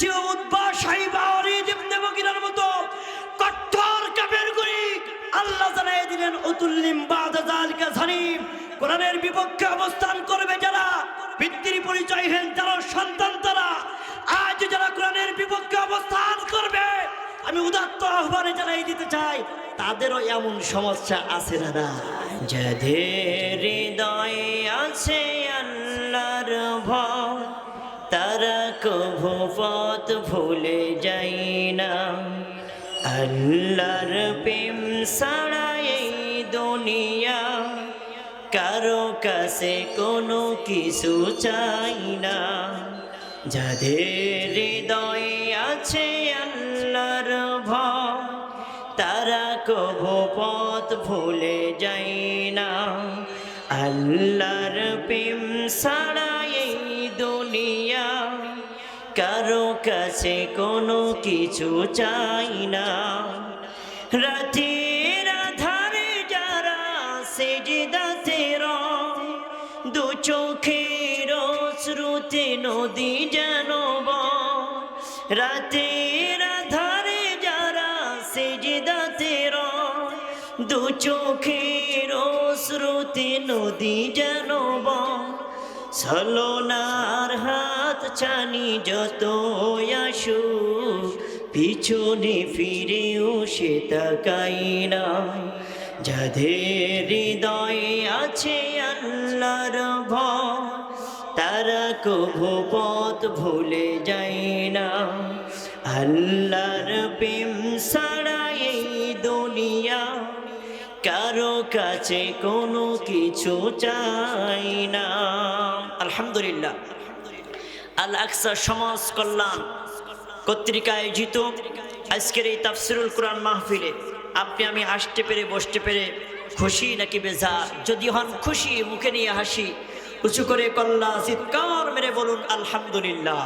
করেছে উদ্বা সাহিবা অরিদ ইবনে মুগিরার মতো কঠোর আল্লাহ জানাই দিলেন, উতুল্লিম বাদা বিপক্ষে অবস্থান করবে যারা, পিতৃ পরিচয়হীন যারা সন্তান তারা। আজ যারা কোরআনের বিপক্ষে অবস্থান করবে, আমি উদাত্ত আহ্বানে জানাই দিতে চাই, তাদেরও এমন সমস্যা আছে না না? যাদের হৃদয়ে আছে আল্লাহর ভয় তারা কভু পথ ভুলে যাই না। আল্লাহর প্রেম এই দুনিয়া কারও কাছে কোনো কিছু চাই না। যাদের হৃদয়ে আছে আল্লাহর ভয়, তারা কভু পথ ভুলে যাই না। আল্লাহর প্রেম দুনিয়া কারও কাছে কোনো কিছু চাই না রাতের আধারে যারা সেজদাতে দু চোখের শ্রুতে নদী যেন। রাতের আধারে যারা সেজদাতে দু চোখের শ্রুতে নদী যেন। ছলনার হাত চানি যত আসু পিছনে ফিরেও সে তাকাই না যাদের হৃদয়ে আছে আল্লাহর ভয়, তারা কভু পথ ভুলে যায় না। আল্লাহর প্রেম ছাড়া এই দুনিয়া কারও কাছে কোনো কিছু চাই না। আলহামদুলিল্লাহ। আল আকসা সমাজ কল্যাণ কর্তৃক আয়োজিত আজকের এই তাফসিরুল কোরআন মাহফিলে আপনি আমি হাসতে পেরে, বসতে পেরে খুশি নাকি বেজা? যদি হন খুশি, মুখে নিয়ে হাসি, উঁচু করে কল্লা চিৎকার মেরে বলুন, আলহামদুলিল্লাহ।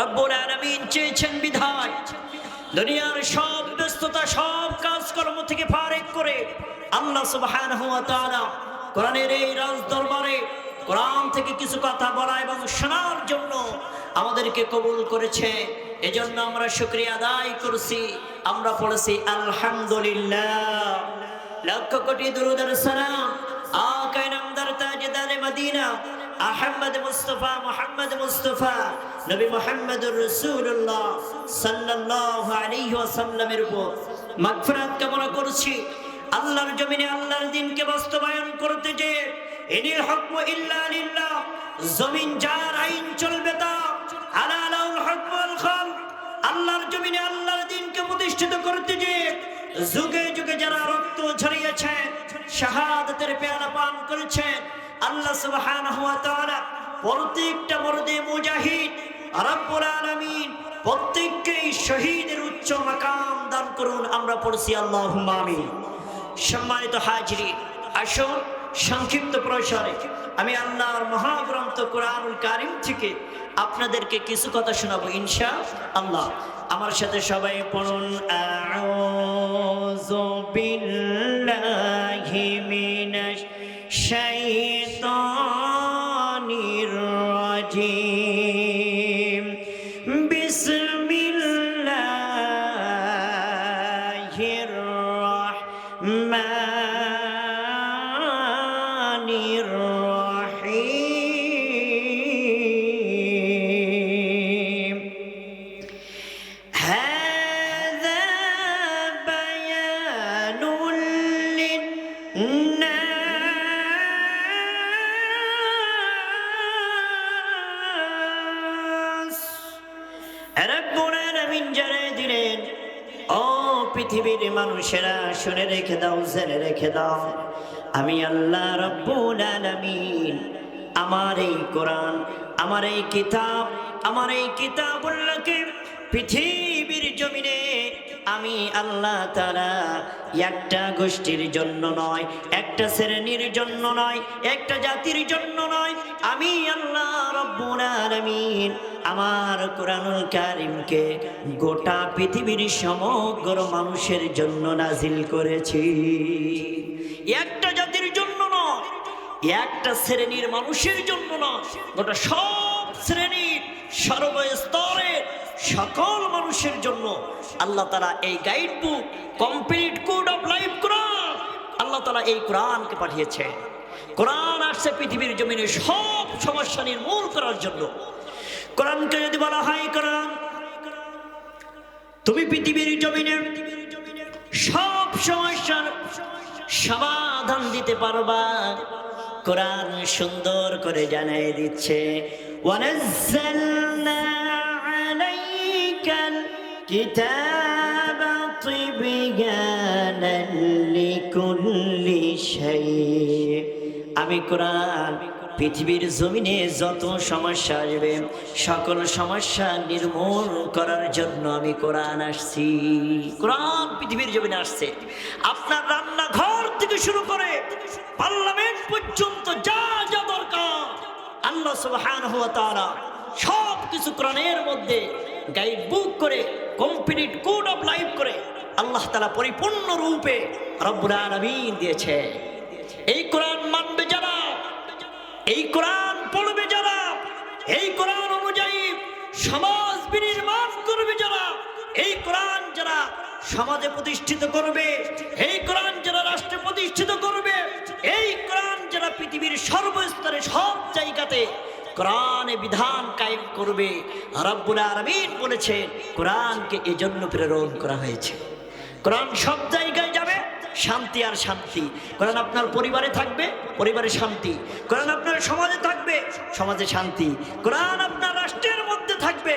রব্বুল আলামিন চেয়েছেন বিধায়। দুনিয়ার সব ব্যস্ততা, সব কাজকর্ম থেকে ফারেক করে আল্লাহ তাআলা কোরআনের এই রাজ দরবারে কোরআন থেকে কিছু কথা বলা এবং শোনার জন্য আমাদেরকে কবুল করেছে। এজন্য আমরা শুক্রিয়া আদায় করছি। আমরা পড়েছি, আলহামদুলিল্লাহ। লক্ষ কোটি দুরুদের সালাম। আকাই নামদার তাজদারে Medina. Ahmad Mustafa, Muhammad Mustafa, নবী মোহাম্মদুর রাসূলুল্লাহ সাল্লাল্লাহু আলাইহি ওয়াসাল্লামের উপর। মাগফিরাত কামনা করছি। আল্লাহর জমিনে আল্লাহর দিনকে বাস্তবায়ন করতে যে ইনিল হুকমু ইল্লা লিল্লাহ। জমিন যার আইন চলবে তা। আলা লাউল হুকমুল খালক। আল্লাহর জমিনে আল্লাহর দিনকে প্রতিষ্ঠিত করতে যে যুগে যুগে যারা রক্ত ঝরিয়েছেন শাহাদাতের পেয়ালা পান করেছেন আল্লাহ সুবহানাহু ওয়া তাআলা প্রত্যেকটা মরদে মুজাহিদ রব্বুল আলামিন প্রত্যেককেই শহীদের উচ্চ মাকাম দান করুন। আমরা পড়ছি আল্লাহুম্মা আমিন। সম্মানিত হাজিরি আসুন সংক্ষিপ্ত প্রসারে, আমি আল্লাহর মহাগ্রন্থ কোরআনুল কারিম থেকে আপনাদেরকে কিছু কথা শোনাবো ইনশা আল্লাহ আমার সাথে সবাই পড়ুন মানুষেরা শুনে রেখে দাও, জেনে রেখে দাও। আমি আল্লাহ রব্বুল আলামিন, আমার এই কোরআন, আমার এই কিতাব, আমার এই কিতাবুল্লাহকে জমিনে আমি আল্লাহ তারা একটা গোষ্ঠীর জন্য নয়, একটা শ্রেণির জন্য নয়, একটা জাতির জন্য নয়। আমি আল্লাহ রব্বুল আমার কোরআনুল কারিমকে গোটা পৃথিবীর সমগ্র মানুষের জন্য নাজিল করেছি। একটা জাতির জন্য নয়, একটা শ্রেণির মানুষের জন্য নয়, গোটা সব শ্রেণির সর্বস্তরের সকল মানুষের জন্য আল্লাহ তালা এই guide book complete code of life Quran Allah তালা এই কোরআনকে পাঠিয়েছে কোরআন আসছে পৃথিবীর জমিনে সব সমস্যা নির্মূল করার জন্য। কোরআনকে যদি বলা হয় কোরআন তুমি পৃথিবীর জমিনে সব সমস্যার সমাধান দিতে পারবা। কোরআন সুন্দর করে জানাই দিচ্ছে। ওয়ানাজ্জালনা কিতাবা তিবয়ানান লিকুল্লি শাই আমি কোরআন পৃথিবীর জমিনে যত সমস্যা আসবে, সকল সমস্যা নির্মূল করার জন্য আমি কোরআন আসছি। কোরআন পৃথিবীর জমিনে আসছে। আপনার রান্নাঘর থেকে শুরু করে পার্লামেন্ট পর্যন্ত যা যা দরকার, আল্লাহ সব কিছু কোরআনের মধ্যে গাইড বুক করে, কমপ্লিট কোড অফ লাইফ করে আল্লাহ তাআলা পরিপূর্ণ রূপে রব্বুল আলামিন দিয়েছে। এই কোরআন মানবে যারা, এই কোরআন পড়বে যারা, এই কোরআন অনুযায়ী সমাজ বিনির্মাণ করবে যারা, এই কোরআন যারা সমাজে প্রতিষ্ঠিত করবে, এই কোরআন যারা রাষ্ট্রে প্রতিষ্ঠিত করবে, এই কোরআন যারা পৃথিবীর সর্বস্তরে সব জায়গাতে কোরআনে বিধান কায়েম করবে। রব্বুল আলামিন বলেছেন, কোরআনকে এজন্য প্রেরণ করা হয়েছে। কোরআন সব জায়গায় যাবে, শান্তি আর শান্তি। কোরআন আপনার পরিবারে থাকবে, পরিবারে শান্তি। কোরআন আপনার সমাজে থাকবে, সমাজে শান্তি। কোরআন আপনার রাষ্ট্রের মধ্যে থাকবে,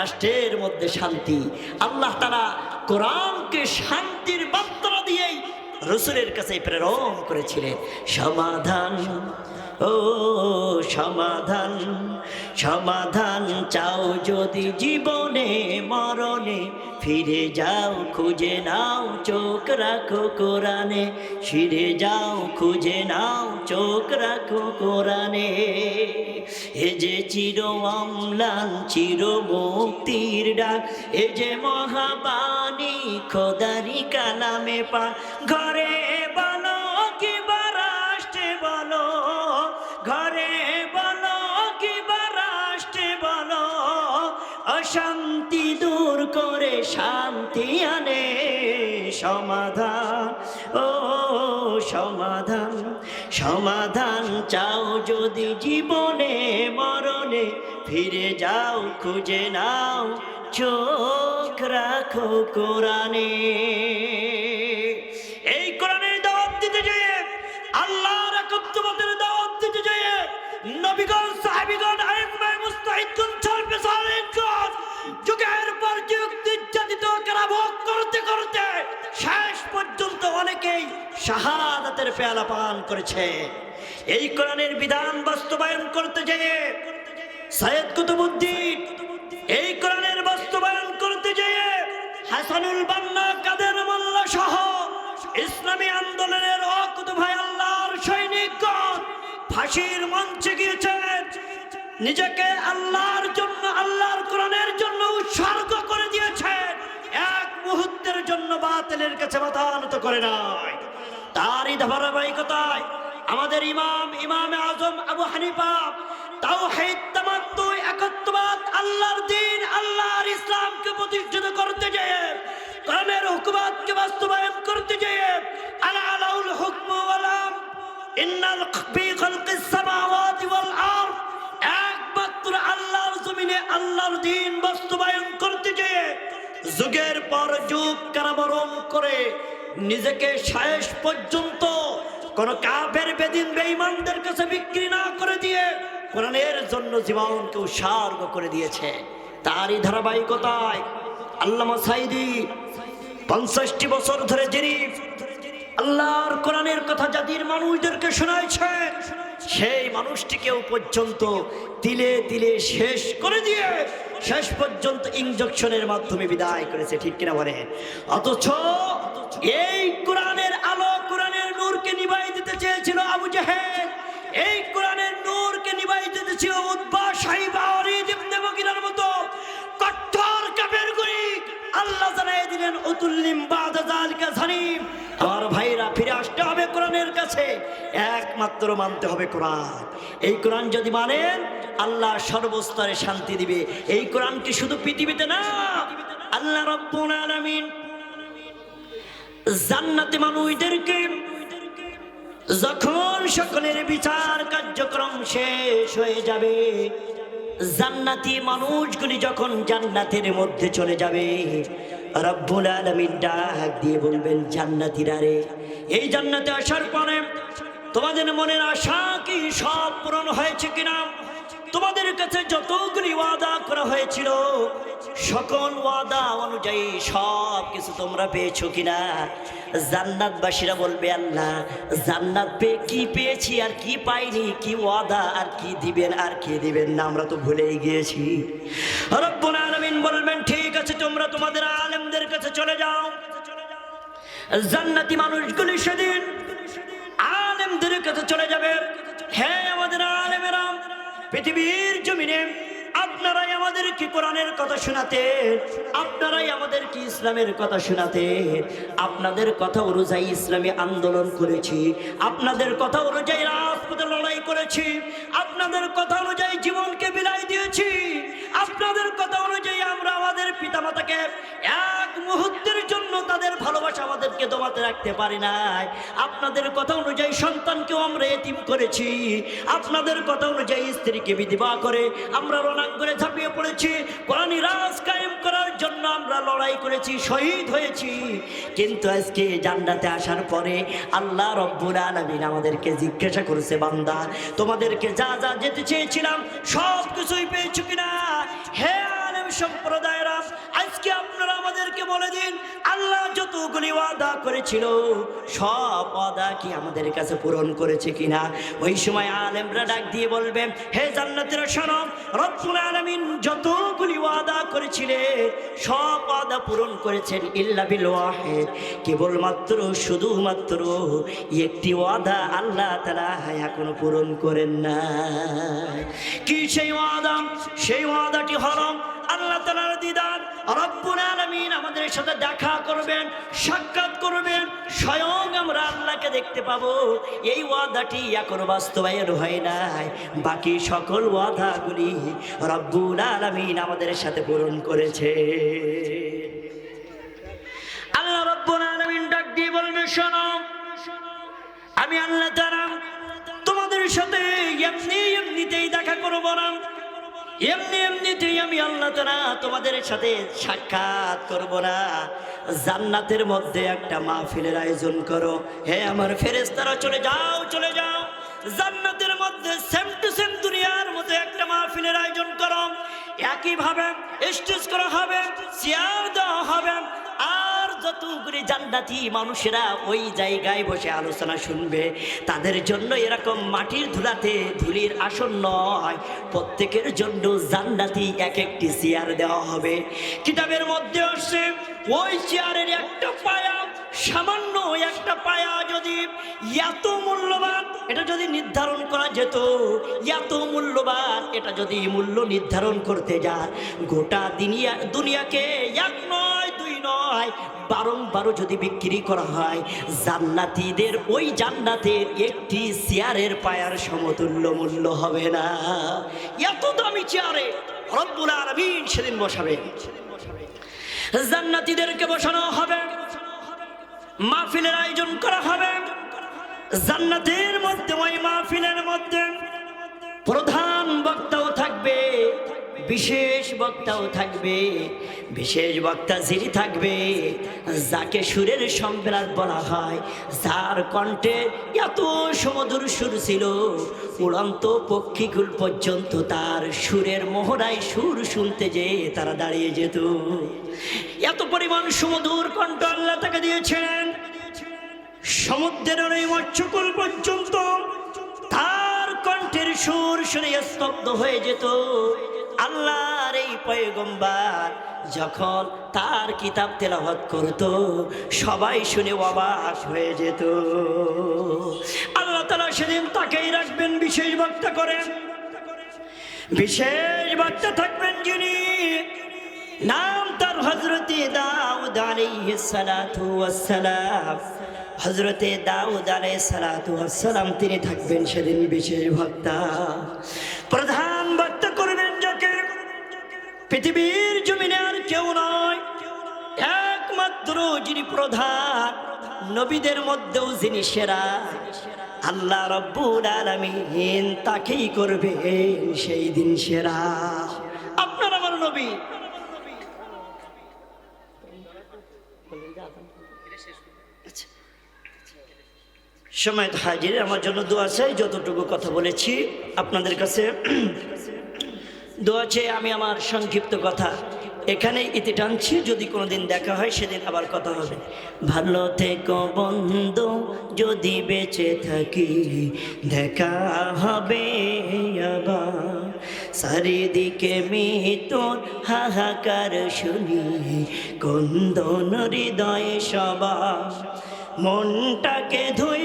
রাষ্ট্রের মধ্যে শান্তি। আল্লাহ তারা কোরআনকে শান্তির বার্তা দিয়েই রসুলের কাছে প্রেরণ করেছিলেন। সমাধান ও সমাধান সমাধান চাও যদি জীবনে, মরণে, ফিরে যাও, খুঁজে নাও, চোখ রাখো কোরআনে, ফিরে যাও, খুঁজে নাও, চোখ রাখো কোরআনে। এ যে চির অম্লান, চির মুক্তির ডাক, এ যে মহাবাণী, খোদারি কালামে পা ঘরে শান্তি আনে সমাধান, ও সমাধান সমাধান চাও যদি জীবনে, মরণে ফিরে যাও, খুঁজে নাও, চোখ রাখো কোরআনে। এই কোরআনের দাওয়াত দিতে যেয়ে, আল্লাহর একত্ববাদের দাওয়াত দিতে যেয়ে, নবীগণ, সাহাবীগণ শাহাদাতের পেয়ালা পান করেছে। এই কোরআনের বিধান বাস্তবায়ন করতে যেয়ে সৈয়দ কুতুবুদ্দিন, এই কোরআনের বাস্তবায়ন করতে যেয়ে হাসানুল বান্না, কাদের মোল্লা সহ ইসলামী আন্দোলনের অকুত ভাই আল্লাহর সৈনিকগণ ফাঁসির মঞ্চে গিয়েছেন নিজেকে আল্লাহর জন্য, আল্লাহর কোরআনের জন্য উৎসর্গ করে দিয়েছেন এক মুহূর্তের জন্য বাতিলের কাছে মাথা নত করে নাই। তারই ধারাবাহিকতায় আমাদের ইমাম ইমাম আজম আবু হানিফা তাও তামাত্তু একত্ববাদ আল্লাহর দিন, আল্লাহর ইসলামকে প্রতিষ্ঠিত করতে যেয়ে, কোরআনের হুকুমাতকে বাস্তবায়ন করতে যেয়ে, আলা আলাউল হুকম ওয়াল আম ইন্নাল ফি খালকিস সামাওয়াতি ওয়াল আরদ, একমাত্র আল্লাহর জমিনে আল্লাহর দিন বাস্তবায়ন করতে যেয়ে, যুগের পর যুগ কারাবরণ করে নিজেকে শেষ পর্যন্ত কোন কাফের বেদিন বেঈমানদের কাছে বিক্রি না করে দিয়ে কোরআনের জন্য জীবনকে উৎসর্গ করে দিয়েছে। তারই ধারাবাহিকতায় আল্লামা সাইদি পঞ্চাশটি বছর ধরে যিনি আল্লাহর কোরআনের কথা জাতির মানুষদেরকে শোনাইছেন, সেই মানুষটিকেও পর্যন্ত তিলে তিলে শেষ করে দিয়ে শেষ পর্যন্ত ইঞ্জেকশনের মাধ্যমে বিদায় করেছে, ঠিক কিনা বলে অথচ এই কোরআনের আলো কোরআনের নূরকে নিভাই দিতে চেয়েছিল আবু জাহেদ এই কোরআনের নূরকে নিভাই দিতে ছিল উদ্বা সাহিবা অরিদ ইবনে মুগিরার মতো কঠোর কাফের গুরি আল্লাহ জানাই দিলেন, উতুল্লিম বাদা জালিকা জানিম আমার ভাইরা ফিরে আসতে হবে কোরআনের কাছে। একমাত্র মানতে হবে কোরআন। এই কোরআন যদি মানেন, আল্লাহ সর্বস্তরে শান্তি দিবে। এই কোরআনকে শুধু পৃথিবীতে না, আল্লাহ রব্বুল আলামিন জান্নাতে মানুষদেরকে যখন সকলের বিচার কার্যক্রম শেষ হয়ে যাবে, জান্নাতি মানুষগুলি যখন জান্নাতের মধ্যে চলে যাবে, রব্বুল আলামিন ডাক দিয়ে বলবেন, জান্নাতিরা রে, এই জান্নাতে আসার পরে তোমাদের মনের আশা কি সব পূরণ হয়েছে কিনা? তোমাদের কাছে যতগুলি ওয়াদা করা হয়েছিল, সকল ওয়াদা অনুযায়ী সব কিছু তোমরা পেয়েছ কিনা? জান্নাতবাসীরা বলবে, আল্লাহ, জান্নাত পেয়ে কি পেয়েছি আর কি পাইনি? কি ওয়াদা আর কি দিবেন আর কি দিবেন না? আমরা তো ভুলেই গিয়েছি। আলামিন বলবেন, ঠিক আছে, তোমরা তোমাদের আলেমদের কাছে চলে যাও। জান্নাতি মানুষগুলি সেদিন আলেমদের কাছে চলে যাবে। হ্যাঁ আমাদের আলেমেরা পৃথিবীর জমিনে আপনারাই আমাদের কি কোরআনের কথা শোনাতেন আপনারাই আমাদের কি ইসলামের কথা শোনাতেন আপনাদের কথা অনুযায়ী ইসলামী আন্দোলন করেছি। আপনাদের কথা অনুযায়ী রাজপথে লড়াই করেছি। আপনাদের কথা অনুযায়ী জীবনকে বিলাই দিয়েছি। আপনাদের কথা অনুযায়ী আমরা আমাদের পিতামাতাকে এক মুহূর্তের জন্য তাদের ভালোবাসা আমাদেরকে দমাতে রাখতে পারি নাই। আপনাদের কথা অনুযায়ী সন্তানকেও আমরা এতিম করেছি। আপনাদের কথা অনুযায়ী স্ত্রীকে বিধবা করে আমরা রণাঙ্গনে ঝাঁপিয়ে পড়েছি কোরআনী রাজ কায়েম করার জন্য আমরা লড়াই করেছি, শহীদ হয়েছি। কিন্তু আজকে জান্নাতে আসার পরে আল্লাহ রব্বুল আলমিন আমাদেরকে জিজ্ঞাসা করেছে, বান্দা, তোমাদেরকে যা যা যেতে চেয়েছিলাম সব কিছুই পেয়েছ কিনা? হে আলেম সম্প্রদায়েরা, আজকে আপনারা আমাদেরকে বলে দিন, আল্লাহ যতগুলি ওয়াদা করেছিল, সব ওয়াদা কি আমাদের কাছে পূরণ করেছে কিনা? ওই সময় আলেমরা ডাক দিয়ে বলবেন হে জান্নাতের সনম রব্বুল আলামিন যতগুলি ওয়াদা করেছিলেন সব ওয়াদা পূরণ করেছেন ইল্লা বিল ওয়াহিদ। কেবলমাত্র, শুধুমাত্র একটি ওয়াদা আল্লাহ তাআলা এখনও পূরণ করেন না কি সেই ওয়াদা? সেই ওয়াদাটি হরম আল্লাহ তালার দিদার রব্বুল আলামিন আমাদের সাথে দেখা করবেন, সাক্ষাৎ করবেন, স্বয়ং আমরা আল্লাহকে দেখতে পাবো। এই ওয়াদাটি এখনও বাস্তবায়ন হয় নাই। বাকি সকল ওয়াদাগুলি রব্বুল আলামিন আমাদের সাথে পূরণ করেছে। আল্লাহ রব্বুল আলমিন ডাক দিয়ে বলবে, শোনো, আমি আল্লাহ তাআলা তোমাদের সাথে এমনি এমনিতেই দেখা করব না। এমনি এমনিতেই আমি আল্লাহ তারা তোমাদের সাথে সাক্ষাৎ করব না। জান্নাতের মধ্যে একটা মাহফিলের আয়োজন করো। হে আমার ফেরেস্তারা চলে যাও চলে যাও। জান্নাতের মধ্যে সেম টু সেম দুনিয়ার মধ্যে একটা মাহফিলের আয়োজন করো। একইভাবে স্টেজ করা হবে চেয়ার দেওয়া হবে। আর যতগুলি জান্নাতি মানুষেরা ওই জায়গায় বসে আলোচনা শুনবে, তাদের জন্য এরকম মাটির ধুলাতে ধুলির আসন নয়, প্রত্যেকের জন্য জান্নাতি এক একটি চেয়ার দেওয়া হবে। কিতাবের মধ্যে আসছে, ওই চেয়ারের একটা পায়া, সামান্য একটা পায়া যদি এত মূল্যবান, এটা যদি নির্ধারণ করা যেত, এত মূল্যবান, এটা যদি মূল্য নির্ধারণ করতে যায় গোটা দুনিয়া দুনিয়াকে এক নয় নয়, বারংবারও যদি বিক্রি করা হয়, জান্নাতীদের ওই জান্নাতের একটি চেয়ারের পায়ার সমতুল্য মূল্য হবে না। এত দামি চেয়ারে রব্বুল আলামিন সেদিন বসাবে জান্নাতীদেরকে বসানো হবে। মাহফিলের আয়োজন করা হবে। জান্নাতের মধ্যে, ওই মাহফিলের মধ্যে প্রধান বক্তাও বিশেষ বক্তাও থাকবে, বিশেষ বক্তা যিনি থাকবে, যাকে সুরের সম্রাট বলা হয়, যার কণ্ঠে এত সমুদুর সুর ছিল, উড়ন্ত পক্ষীকুল পর্যন্ত তার সুরের মোহরায় সুর শুনতে যে তারা দাঁড়িয়ে যেত। এত পরিমাণ সুমধুর কণ্ঠ আল্লাহ তাকে দিয়েছেন সমুদ্রের ওই মৎস্যকুল পর্যন্ত সুর শুনে স্তব্ধ হয়ে যেত। আল্লাহর এই পয়গম্বার যখন তার কিতাব তেলাওয়াত করত, সবাই শুনে অবাক হয়ে যেত। আল্লাহ তালা সেদিন তাকেই রাখবেন, বিশেষ বক্তা করেন। বিশেষ বক্তা থাকবেন যিনি। নাম তার হজরতে দাউদ আলাইহিস সালাতু ওয়াস সালাম। হজরতে দাউদ আলাই সালাম তিনি থাকবেন সেদিন বিশেষ ভক্তা। প্রধান ভক্ত করবেন যাকে। পৃথিবীর জমিনে আর কেউ নয়, একমাত্র যিনি প্রধান, নবীদের মধ্যেও যিনি সেরা। আল্লাহ রব্বুল আলামিন তাকেই করবেন সেই দিন সেরা আপনার আমার নবী সময় হাজির, আমার জন্য দোয়া চাই, যতটুকু কথা বলেছি আপনাদের কাছে। দোয়া চেয়ে আমি আমার সংক্ষিপ্ত কথা এখানে ইতি টানছি, যদি কোনো দিন দেখা হয় সেদিন আবার কথা হবে। ভালো থেকো বন্ধু, যদি বেঁচে থাকি, দেখা হবে চারিদিকে মৃত্যুর হাহাকার শুনি কন্দন হৃদয়ে সবা মনটাকে ধুয়ে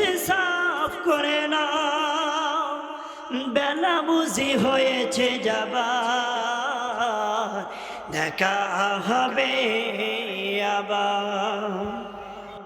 মুছে সাফ করে না বেলা বুঝি হয়েছে যাবার দেখা হবে আবার।